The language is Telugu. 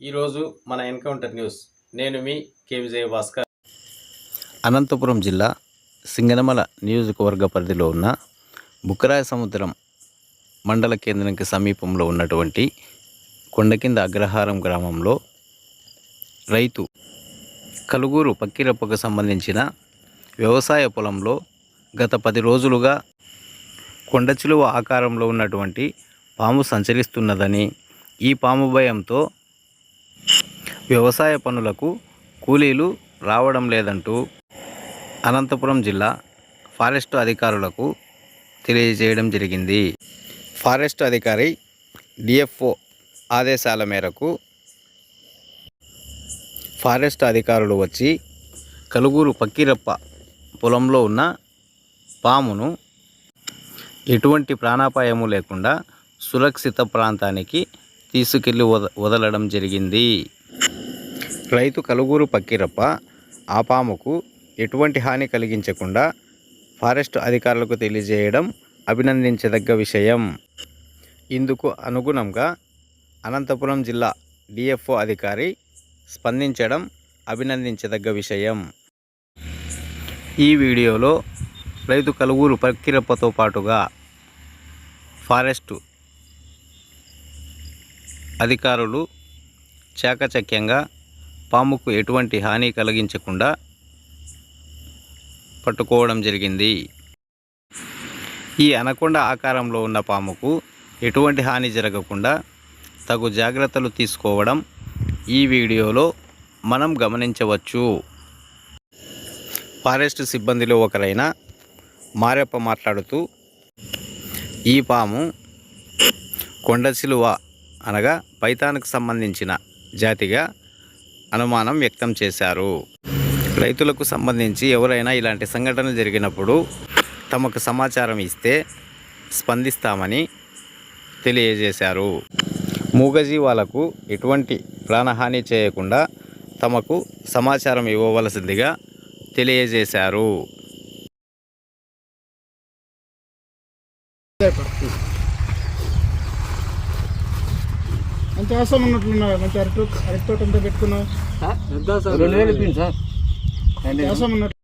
ఈరోజు మన ఎన్కౌంటర్ న్యూస్. నేను మీ కే. విజయ భాస్కర్ అనంతపురం జిల్లా సింగనమల నియోజకవర్గ పరిధిలో ఉన్న బుక్కరాయ సముద్రం మండల కేంద్రానికి సమీపంలో ఉన్నటువంటి కొండకింద అగ్రహారం గ్రామంలో రైతు కలుగూరు పక్కిరప్పకు సంబంధించిన వ్యవసాయ పొలంలో గత పది రోజులుగా కొండచిలువ ఆకారంలో ఉన్నటువంటి పాము సంచరిస్తున్నదని ఈ పాము భయంతో వ్యవసాయ పనులకు కూలీలు రావడం లేదంటూ అనంతపురం జిల్లా ఫారెస్ట్ అధికారులకు తెలియజేయడం జరిగింది. ఫారెస్ట్ అధికారి డిఎఫ్ఓ ఆదేశాల మేరకు ఫారెస్ట్ అధికారులు వచ్చి కలుగూరు పక్కిరప్ప పొలంలో ఉన్న పామును ఎటువంటి ప్రాణాపాయము లేకుండా సురక్షిత ప్రాంతానికి తీసుకెళ్ళి వద వదలడం జరిగింది. రైతు కలుగూరు పక్కిరప్ప ఆ పాముకు ఎటువంటి హాని కలిగించకుండా ఫారెస్ట్ అధికారులకు తెలియజేయడం అభినందించదగ్గ విషయం. ఇందుకు అనుగుణంగా అనంతపురం జిల్లా డిఎఫ్ఓ అధికారి స్పందించడం అభినందించదగ్గ విషయం. ఈ వీడియోలో రైతు కలుగూరు పక్కిరప్పతో పాటుగా ఫారెస్టు అధికారులు చాకచక్యంగా పాముకు ఎటువంటి హాని కలిగించకుండా పట్టుకోవడం జరిగింది. ఈ అనకొండ ఆకారంలో ఉన్న పాముకు ఎటువంటి హాని జరగకుండా తగు జాగ్రత్తలు తీసుకోవడం ఈ వీడియోలో మనం గమనించవచ్చు. ఫారెస్ట్ సిబ్బందిలో ఒకరైన మారెప్ప మాట్లాడుతూ ఈ పాము కొండసిలువ అనగా పైతానికి సంబంధించిన జాతిగా అనుమానం వ్యక్తం చేశారు. రైతులకు సంబంధించి ఎవరైనా ఇలాంటి సంఘటనలు జరిగినప్పుడు తమకు సమాచారం ఇస్తే స్పందిస్తామని తెలియజేశారు. మూగజీవాలకు ఎటువంటి ప్రాణహాని చేయకుండా తమకు సమాచారం ఇవ్వవలసిందిగా తెలియజేశారు. మంచి అవసరం ఉన్నట్లున్నావు మంచి అరటి అరటి తోట అంతా పెట్టుకున్నావు రెండు వేలు ఇప్పింది సార్. అవసరం ఉన్నట్లు